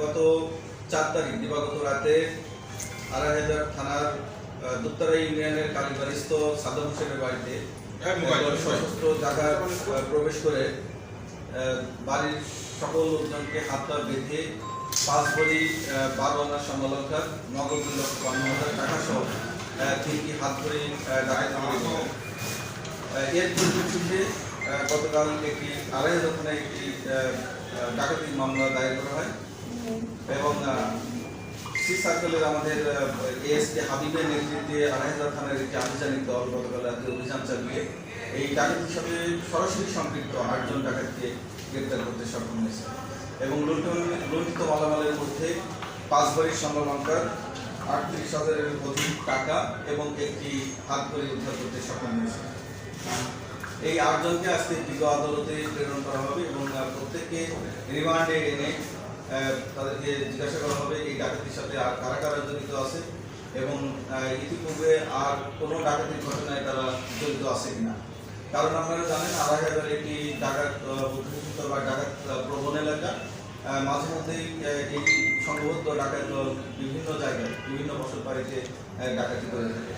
গত চার তারিখ দিবাগত রাতে আড়াই হাজার থানার দুত্তরা ইউনিয়নের কালীবাড়িস্থ সাদ্দাম হোসেনের বাড়িতে সশস্ত্র ডাকাত আহ, প্রবেশ করে বাড়ির সকল লোকজনকে হাত পা বেঁধে পাঁচ ভরি আহ, বারো আনার সমলঙ্কার নগদ দুই লক্ষ বান্ন হাজার টাকা সহ তিনটি হাত ধরে ডাকাতি এর পরিপ্রেক্ষিতে গতকাল একটি আড়াই হাজার থানায় একটি ডাকাতির মামলা দায়ের করা হয়। এবং সি সার্কেলের আমাদের এএসকে হাবিবের নেতৃত্বে আড়াই হাজার থানার একটি আভিযানিক দল গতকাল রাতে অভিযান চালিয়ে এই ডাকাতির সাথে সরাসরি সম্পৃক্ত আটজন ডাকাতকে গ্রেপ্তার করতে সক্ষম হয়েছে। এবং লুণ্ঠিত মালামালের মধ্যে পাঁচ ভরির সমলঙ্কার আটত্রিশ হাজারের অধিক টাকা এবং একটি হাত করে উদ্ধার করতে সক্ষম হয়েছে। এই আটজনকে আজকে বিজ্ঞ আদালতে প্রেরণ করা হবে এবং প্রত্যেককে রিমান্ডে এনে তাদেরকে জিজ্ঞাসা করা হবে এই ডাকাতির সাথে আর কারা কারা জড়িত আছে এবং ইতিপূর্বে আর কোনো ডাকাতির ঘটনায় তারা জড়িত আছে কিনা। কারণ আপনারা জানেন, আড়াই হাজার একটি ডাকাত অধ্যুষিত বা ডাকাত প্রবণ এলাকা। মাঝে মধ্যেই এই সংঘবদ্ধ ডাকাত দল বিভিন্ন জায়গায়, বিভিন্ন বছর বাড়িতে ডাকাতি করে থাকে।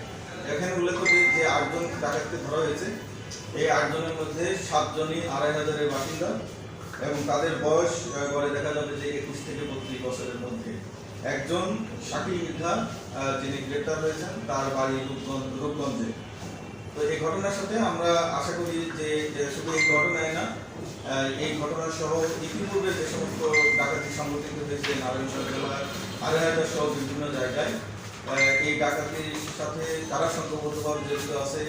এখানে উল্লেখ করি যে আটজন ডাকাতকে ধরা হয়েছে। এই আটজনের মধ্যে সাতজনই আড়াই হাজারের বাসিন্দা। এবং তাদের বয়স গড়ে দেখা যাবে যে একুশ থেকে বত্রিশ বছরের মধ্যে। একজন শাকিল মিথা যিনি গ্রেপ্তার হয়েছেন, তার বাড়ি রূপগঞ্জ রূপগঞ্জে। তো এই ঘটনার সাথে আমরা আশা করি যে শুধু এই ঘটনায় না এই ঘটনা সহ ইতিপূর্বে যে সমস্ত ডাকাতি সংগঠিত হয়েছে নারায়ণগঞ্জ জেলার আড়াই হাজার সহ বিভিন্ন জায়গায় এই ডাকাতির সাথে তারা সংঘবদ্ধভাবে জড়িত আছে।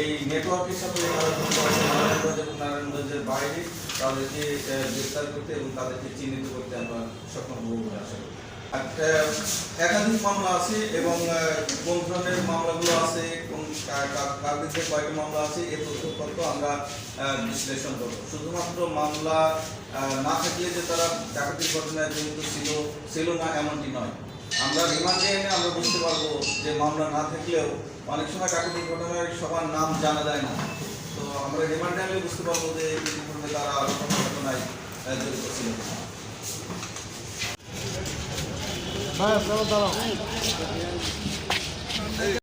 এই নেটওয়ার্কের সাথে নারায়ণগঞ্জ এবং নারায়ণগঞ্জের বাইরে, তাদেরকে গ্রেফতার করতে এবং তাদেরকে চিহ্নিত করতে আমরা সক্ষম হব বলে আশা একাধিক মামলা আছে এবং কোন ধরনের মামলাগুলো আছে, কোন, কার কয়টি মামলা আছে এ তথ্যপত্র আমরা বিশ্লেষণ করব। শুধুমাত্র মামলা না থাকলে যে তারা ডাকাতির ঘটনায় জড়িত ছিল ছিল না এমনটি নয়। আমরা রিমান্ডে এনে আমরা বুঝতে পারব যে মামলা না থাকলেও অনেক সময় ডাকাতির ঘটনায় সবার নাম জানা যায় না তো আমরা রিমান্ডে টাইমে বুঝতে পারব যে ইতিপূর্বে তারা ঘটনায় জড়িত ছিল। দাঁড়াও